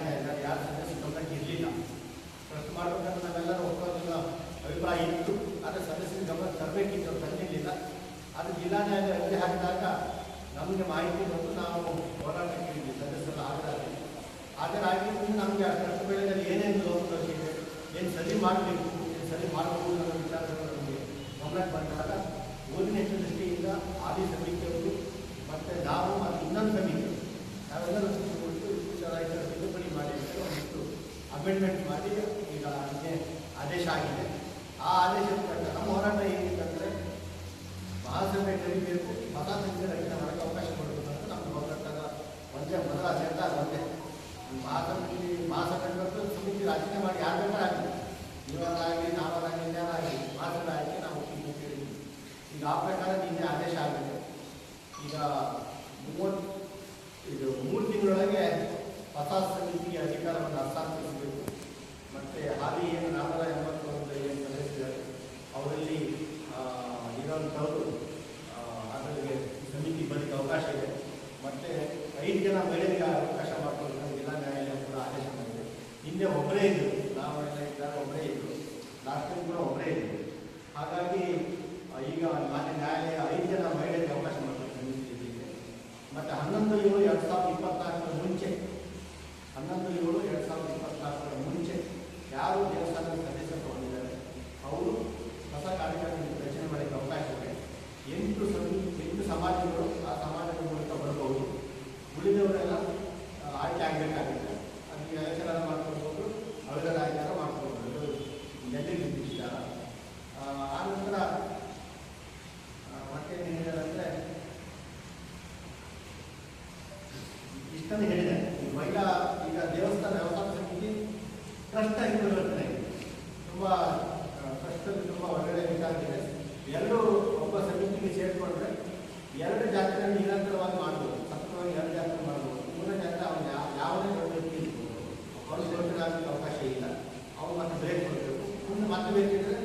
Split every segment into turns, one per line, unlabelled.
Grazie. amendment make it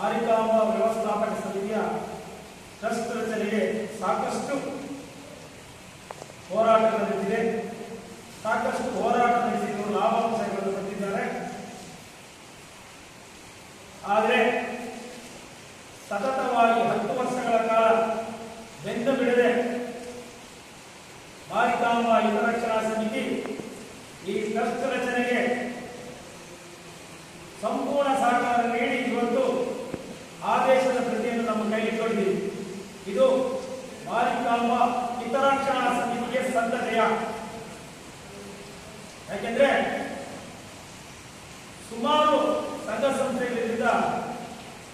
Marikamba ವ್ಯವಸ್ಥಾಪಕ ಸಮಿತಿಯ trust ರಚನೆಗೆ ಸಾಕಷ್ಟು ಹೋರಾಟ ನಡೆದಿದೆ. ಸಾಕಷ್ಟು ಹೋರಾಟ ನಡೆಸಿದರು ಲಾಭಾಂಶಗಳನ್ನು ಪಟ್ಟಿದ್ದಾರೆ ಆದರೆ ಯಾಕೆಂದ್ರೆ ಸುಮಾರು ಸಂಘ ಸಂಸ್ಥೆಗಳಿಂದ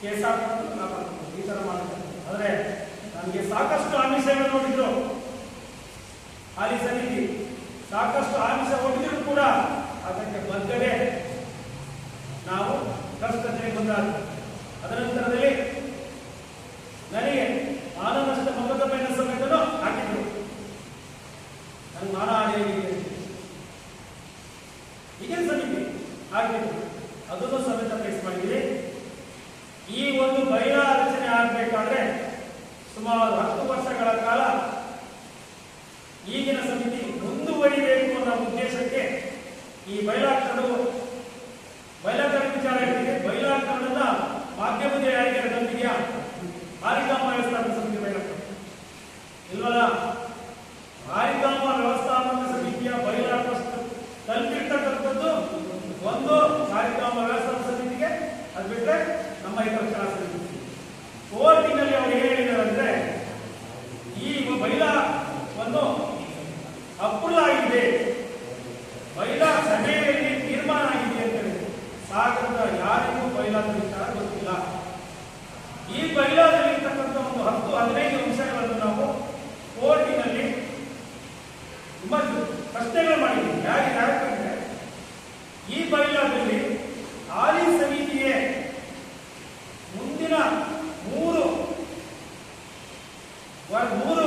ಕೇಸಾಗ್ತು ಈ ತರ ಮಾಡ್ತೇನೆ ಆದರೆ ನನಗೆ ಸಾಕಷ್ಟು ಆಮಿಷಗಳು ನೋಡಿದ್ರು. ಹಾಲಿ ಸಮಿತಿ ಸಾಕಷ್ಟು ಆಮಿಷ ಹೋಗಿದ್ರು ಕೂಡ ಅದಕ್ಕೆ ಬಗ್ಗದೆ ನಾವು ಕಷ್ಟತೆ ಬಂದಾಗ ಅದರ ನಂತರ ವರ್ಷಗಳ ಕಾಲ ಈಗಿನ ಸಮಿತಿ ಮುಂದುವರಿಬೇಕು ಅನ್ನೋ ಉದ್ದೇಶಕ್ಕೆ ಈ ಬಯಲಾಟಗಳು ಬಯಲಾಟ ವಿಚಾರ ಏನಿದೆ ಬಯಲಾಟಗಳನ್ನ ಮಾಧ್ಯಮದ ಯಾರಿಗೆ ನಂಬಿದೆಯಾ ಮಾಲಿಕಾ ಸಮಿತಿ ಬಯಲಾಟ ಇಲ್ವಲ್ಲ? వాడు ఊరు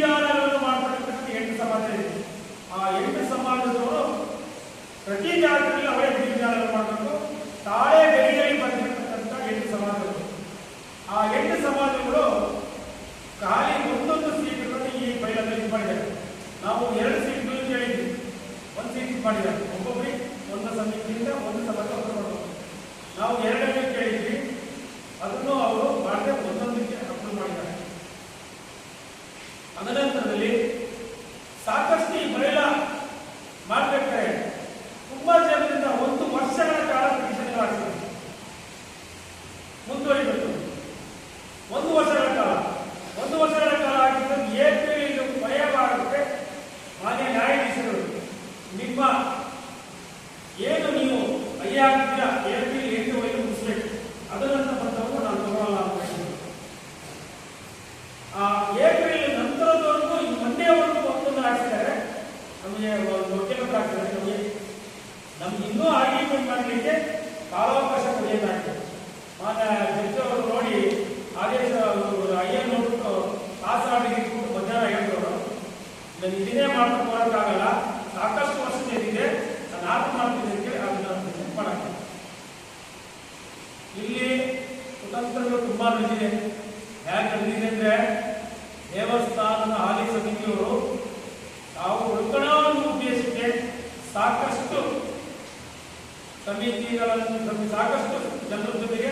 ವಿಧಿವಿಧಾನಗಳನ್ನು ಮಾಡ್ತಕ್ಕಂಥ ಎಂಟು ಸಮಾಜ ಇದೆ ಆ ಎಂಟು ಸಮಾಜದವರು ಪ್ರತಿ ಜಾಗದಲ್ಲಿ ಅವರೇ ವಿಧಿವಿಧಾನಗಳನ್ನು ಮಾಡಬೇಕು. ತಾಳೆ ಬೆಳೆಯಲ್ಲಿ ಬಂದಿರತಕ್ಕಂಥ ಎಂಟು ಸಮಾಜಗಳು. ಆ ಎಂಟು ಸಮಾಜಗಳು ಖಾಲಿ ಒಂದೊಂದು ಸೀಟುಗಳನ್ನು ಈ ಬೈಲಲ್ಲಿ ಇದು ಮಾಡಿದ್ದಾರೆ. ನಾವು ಎರಡು ಸೀಟ್ಗಳು ಕೇಳಿದ್ವಿ ಒಂದು ಸೀಟ್ ಮಾಡಿದ್ದಾರೆ. ಒಬ್ಬೊಬ್ಬರಿಗೆ ಒಂದು ಸಮಿತಿಯಿಂದ ಒಂದು ಸಮಾಜ ಹೊರ ಮಾಡಬೇಕು ನಾವು ಎರಡನೇ ಕೇಳಿದ್ವಿ. ಅದನ್ನು ಅವರು ಮಾಡದೆ ಒಂದೊಂದಕ್ಕೆ ಅಪ್ರೂವ್ ಮಾಡಿದ್ದಾರೆ. ಅದನಂತರದಲ್ಲಿ ಸಾಕಷ್ಟು ಈ ಮಹಿಳಾ ಮಾಡ್ಬೇಕಾದ್ರೆ ತುಂಬಾ ಜನರಿಂದ ಒಂದು ವರ್ಷಗಳ ಕಾಲ ಪಿಟಿಷನ್ಗಳಾಗ್ತದೆ ಮುಂದುವರಿಬೇಕು ಒಂದು ವರ್ಷಗಳ ಕಾಲ. ಒಂದು ವರ್ಷಗಳ ಕಾಲ ಆಗಿದ್ದು ಏಪ್ರಿಲ್ ಭಾಗಕ್ಕೆ ಮಾನ್ಯ ನ್ಯಾಯಾಧೀಶರು ನಿಮ್ಮ ಏನು ನೀವು ಅಯ್ಯ ಆಗ್ತೀರಾ ಏಪ್ರಿಲ್ ಎಂಟುವರೆಗೆ ಮುಗಿಸ್ಬೇಕು. ಅದರ ಬಂದವರು ನಾನು ತಗೊಳ್ಳಲ್ಲ ಅಂತ ಹೇಳಿದ್ರು. ಆ ಏಪ್ರಿಲ್ ನಂತರದವರೆಗೂ ಈ ಮಂಡ್ಯವರೆಗೂ ಒಪ್ಪಂದ ಹಾಕ್ಸಿದ್ದಾರೆ ನಮಗೆ ಒಂದು ವಕೀಲರು ಹಾಕ್ತಾರೆ ನಮಗೆ ನಮ್ಗೆ ಇನ್ನೂ ಆರ್ಗ್ಯುಮೆಂಟ್ ಮಾಡಲಿಕ್ಕೆ ಕಾಲಾವಕಾಶ ಕೊಡಬೇಕಾಗಿದೆ. ಮಾನ್ಯ ಜಡ್ಜ್ ಅವರು ನೋಡಿ ಆದೇಶ ಅಯ್ಯ ನೋಡ್ಬಿಟ್ಟು ಆಸರಾಡಿಗೆ ಇಟ್ಬಿಟ್ಟು ಮಧ್ಯಾಹ್ನ ಹೇಳಿದವರು ನಾನು ಇದನ್ನೇ ಮಾಡ್ಕೊಂಡು ಹೋಗೋಕ್ಕಾಗಲ್ಲ ಸಾಕಷ್ಟು ವರ್ಷದ ಇದೆ ನಾನು ಆರ್ಡರ್ ಮಾಡ್ತೀನಿ ಅಂತ ಹೇಳಿ ಅದನ್ನ ಮಾಡಕ್ಕೆ. ಇಲ್ಲಿ ಕುತಂತ್ರಗಳು ತುಂಬಾ ನಡೆದಿದೆ. ಹೇಗೆ ನಡೆದಿದೆ ಅಂದ್ರೆ ದೇವಸ್ಥಾನದ ಹಾಲಿ ಸಮಿತಿಯವರು ತಾವು ಉಳ್ಕೊಳ್ಳೋ ಒಂದು ಉದ್ದೇಶಕ್ಕೆ ಸಾಕಷ್ಟು ಸಮಿತಿಗಳನ್ನು ಸಮಿ- ಸಾಕಷ್ಟು ಜನರ ಜೊತೆಗೆ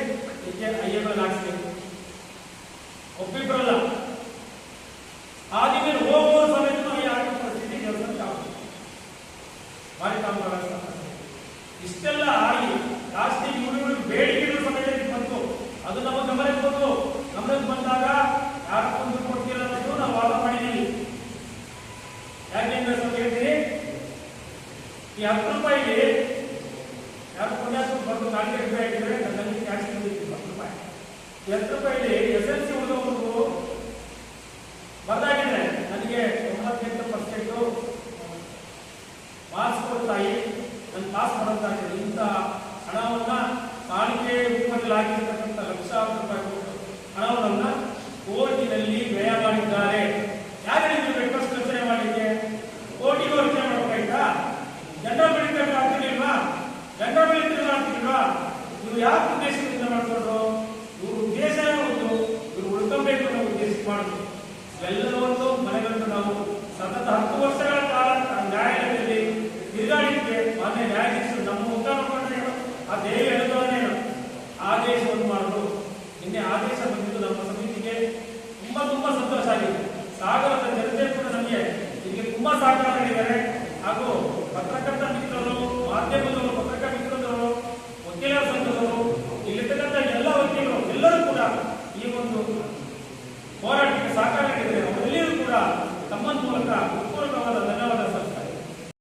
ಹತ್ತು ರೂಪಾಯಿಲಿ ಎಸ್ ಎಲ್ ಸಿ ಉಳಿದವರು ಬರ್ದಾಗಿದೆ ನನಗೆ ತೊಂಬತ್ತೆಂಟು ಪರ್ಸೆಂಟು ಮಾರ್ಕ್ಸ್ ಕೊಡ್ತಾಯಿ ನನ್ನ ಪಾಸ್ ಮಾಡೋದಾಗಿದೆ ಇಂಥ ಹಣವನ್ನ ಕಾಣಿಕೆ ರೂಪದಲ್ಲಿ ಆಗಿರ್ತಕ್ಕಂಥ ಲಕ್ಷಾಂತರ ರೂಪಾಯಿ ಹಣವನ್ನ ಕೋರ್ಟಿನಲ್ಲಿ ವ್ಯಯ ಮಾಡಿದ್ದಾರೆ. ಯಾರು ಹೇಳಿದ್ರು ರಿಕ್ವೆಸ್ಟ್ ರಚನೆ ಮಾಡಲಿಕ್ಕೆ? ಕೋರ್ಟಿಗೂ ರಚನೆ ಮಾಡಬೇಕಾಯ್ತಾ ಜನರಲ್ ಮೆಡಿಕಲ್ ಆಗ್ತಿರ್ಲಿಲ್ವಾ ಜನರಲ್ ಮೆಡಿಕಲ್ ಆಗ್ತಿರ್ಲಿಲ್ವಾ ನೀವು ಯಾವ ಉದ್ದೇಶದಿಂದ ಮಾಡ್ಕೊಂಡ್ರು? ಮಾಡುವುದು ಇವೆಲ್ಲವನ್ನು ಮನೆಗಳನ್ನು ನಾವು ಸತತ ಹತ್ತು ವರ್ಷಗಳ ಕಾಲ ನ್ಯಾಯಾಲಯದಲ್ಲಿ ತಿರುಗಾಡಿದ್ದೆ ಮಾನ್ಯ ನ್ಯಾಯಾಧೀಶರು ನಮ್ಮ ಮುಖಾಂತರ ಆ ದೇವಿ ಎಳೆದವನ್ನೇನು ಆದೇಶವನ್ನು ಮಾಡಲು ನಿನ್ನೆ ಆದೇಶ ಬಂದಿದ್ದು ನಮ್ಮ ಸಮಿತಿಗೆ ತುಂಬಾ ತುಂಬಾ ಸಂತೋಷ ಆಗಿದೆ. ಸಾಗರದ ಜನತೆ ಕೂಡ ನಮಗೆ ಇಲ್ಲಿ ತುಂಬಾ ಸಹಕಾರ ನೀಡಿದ್ದಾರೆ. ಹಾಗೂ ಪತ್ರಕರ್ತ ಮಿತ್ರರು, ಮಾಧ್ಯಮದವರು, ಪತ್ರಕರ್ತ ಮಿತ್ರದವರು ವಕೀಲರ ಸಂಘದವರು, ಇಲ್ಲಿರ್ತಕ್ಕಂಥ ಎಲ್ಲ ವಕೀಲರು, ಎಲ್ಲರೂ ಕೂಡ ಈ ಒಂದು ಹೋರಾಟಕ್ಕೆ ಸಹಕಾರ ನೀಡಿದರೆ ಅವರೆಲ್ಲರೂ ಕೂಡ ತಮ್ಮ ಮೂಲಕ ಪೂರ್ವಕವಾದ ಧನ್ಯವಾದ